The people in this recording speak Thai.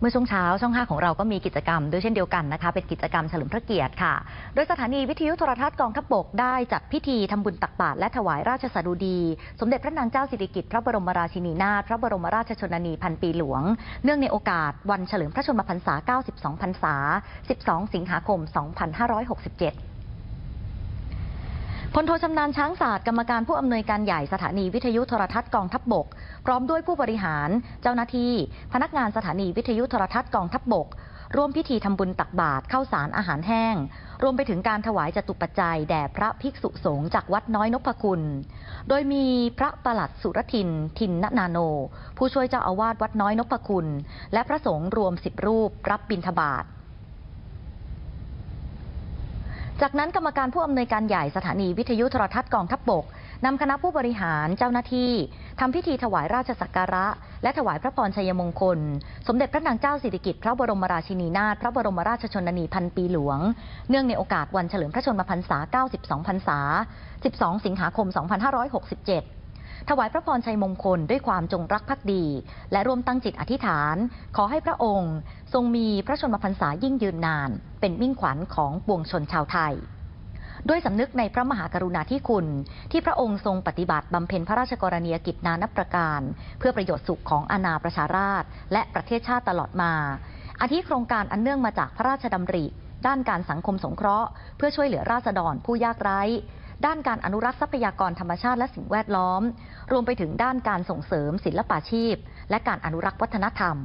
เมื่อช่วงเช้าช่อง 5 ของเราก็มีกิจกรรมด้วยเช่นเดียวกันนะคะ เป็นกิจกรรมเฉลิมพระเกียรติค่ะ โดยสถานีวิทยุโทรทัศน์กองทัพบกได้จัดพิธีทำบุญตักบาตรและถวายราชสดุดี สมเด็จพระนางเจ้าสิริกิติ์พระบรมราชินีนาถพระบรมราชชนนีพันปีหลวง เนื่องในโอกาสวันเฉลิมพระชนมพรรษา 92 พรรษา 12 สิงหาคม 2567 พลโทชำนาญช้างศาสตร์กรรมการผู้อำนวยการใหญ่สถานีวิทยุโทรทัศน์กองทัพบกพร้อมด้วยผู้บริหาร เจ้าหน้าที่ พนักงานสถานีวิทยุโทรทัศน์กองทัพบก ร่วมพิธีทำบุญตักบาตรข้าวสารอาหารแห้ง รวมไปถึงการถวายจตุปัจจัยแด่พระภิกษุสงฆ์จากวัดน้อยนพคุณ โดยมีพระประหลัดสุรทิน ทินนาโน ผู้ช่วยเจ้าอาวาสวัดน้อยนพคุณ และพระสงฆ์รวมสิบรูปรับบิณฑบาต จากนั้นกรรมการผู้อำนวยการใหญ่สถานีวิทยุโทรทัศน์กองทัพบกนำคณะผู้บริหารเจ้าหน้าที่ทำพิธีถวายราชสักการะ และถวายพระพรชัยมงคล สมเด็จพระนางเจ้าสิริกิติ์พระบรมราชินีนาถพระบรมราชชนนีพันปีหลวง เนื่องในโอกาสวันเฉลิมพระชนมพรรษา 92 พรรษา 12 สิงหาคม 2567 ถวายพระพรชัยมงคลด้วยความจงรักภักดี และร่วมตั้งจิตอธิษฐาน ขอให้พระองค์ ทรงมีพระชนมพรรษายิ่งยืนนาน เป็นมิ่งขวัญของปวงชนชาวไทย ด้วยสำนึกในพระมหากรุณาธิคุณ ที่พระองค์ทรงปฏิบัติบำเพ็ญพระราชกรณียกิจนานับประการ เพื่อประโยชน์สุขของอาณาประชาราษฎรและประเทศชาติตลอดมาอาทิโครงการอันเนื่องมาจากพระราชดำริ ด้านการสังคมสงเคราะห์ เพื่อช่วยเหลือราษฎรผู้ยากไร้ ด้านการอนุรักษ์ทรัพยากรธรรมชาติและสิ่งแวดล้อม รวมไปถึงด้านการส่งเสริมศิลปาชีพ และการอนุรักษ์วัฒนธรรม